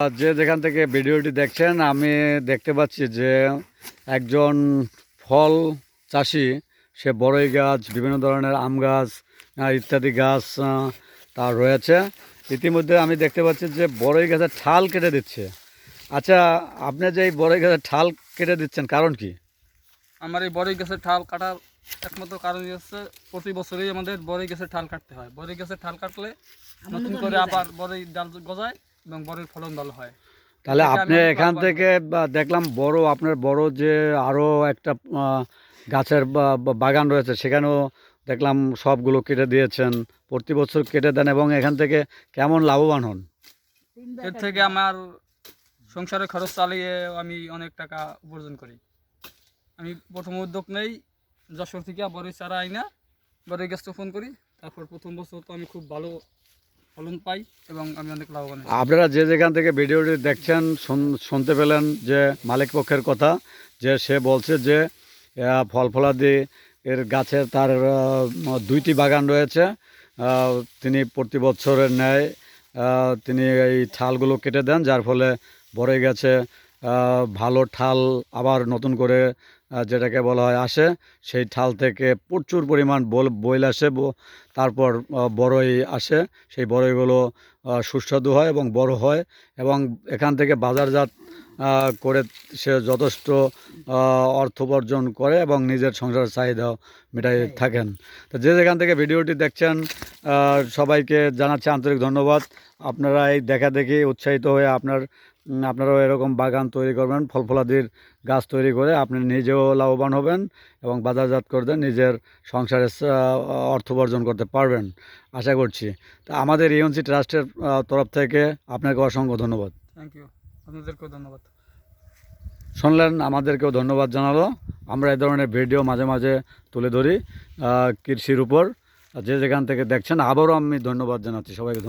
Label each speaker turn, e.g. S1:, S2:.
S1: যে যেখান থেকে ভিডিওটি দেখছেন আমি দেখতে পাচ্ছি যে একজন ফল চাষি সে বড়ই গাছ বিভিন্ন ধরনের আম গাছ ইত্যাদি গাছ আহ, তার রয়েছে। ইতিমধ্যে আমি দেখতে পাচ্ছি যে বড়ই গাছের ঠাল কেটে দিচ্ছে। আচ্ছা আপনি যে এই বড়ই গাছের ঠাল কেটে দিচ্ছেন কারণ কি?
S2: আমার এই বড়ই গাছের ঠাল কাটার একমাত্র কারণ হচ্ছে প্রতি বছরই আমাদের বড়ই গাছের ঠাল কাটতে হয়। বড়ই গাছের ঠাল কাটলে নতুন করে আবার বড়ই ডাল গজায়। এবং বড়ই ফলন ভালো হয়।
S1: তাহলে আপনি এখান থেকে দেখলাম বড় আপনার বড় যে আরও একটা গাছের বাগান রয়েছে সেখানেও দেখলাম সবগুলো কেটে দিয়েছেন প্রতি বছর কেটে দেন এবং এখান থেকে কেমন লাভবান হন?
S2: এর থেকে আমার সংসারের খরচ চালিয়ে আমি অনেক টাকা উপার্জন করি। আমি প্রথম উদ্যোগ নেই যশোর থেকে বড়ই চারা আইনা বড়ই গাছ রোপণ করি তারপর প্রথম বছর তো আমি খুব ভালো
S1: আপনারা যে যেখান থেকে ভিডিওটি দেখছেন শুনতে পেলেন যে মালিক পক্ষের কথা, যে সে বলছে যে ফল ফলাদি এর গাছের তার দুইটি বাগান রয়েছে। তিনি প্রতি বছরের ন্যায় তিনি এই ছালগুলো কেটে দেন, যার ফলে বড়ই গাছে ভালো ঠাল আবার নতুন করে যেটাকে বলা হয় আসে সেই ঠাল থেকে প্রচুর পরিমাণ বল বইল আসে তারপর বড়ই আসে সেই বড়ইগুলো সুস্বাদু হয় এবং বড় হয় এবং এখান থেকে বাজারজাত করে সে যথেষ্ট অর্থ উপার্জন করে এবং নিজের সংসারের চাহিদা মেটাই থাকেন। তো যে যেখান থেকে ভিডিওটি দেখছেন সবাইকে জানাচ্ছি আন্তরিক ধন্যবাদ। আপনারা এই দেখা দেখি উৎসাহিত হয়ে আপনার আপনারাও এরকম বাগান তৈরি করবেন ফল ফলাদির গাছ তৈরি করে আপনি নিজেও লাভবান হবেন এবং বাজারজাত করবেন নিজের সংসারের অর্থ উপার্জন করতে পারবেন। আশা করছি। তা আমাদের ইউএনসি ট্রাস্টের তরফ থেকে আপনাকে অসংখ্য ধন্যবাদ।
S2: থ্যাংক ইউ আপনাদেরকেও ধন্যবাদ।
S1: শুনলেন আমাদেরকেও ধন্যবাদ জানালো। আমরা এই ধরনের ভিডিও মাঝে মাঝে তুলে ধরি কৃষির উপর। যে যেখান থেকে দেখছেন আবারও আমি ধন্যবাদ জানাচ্ছি। সবাইকে ধন্যবাদ।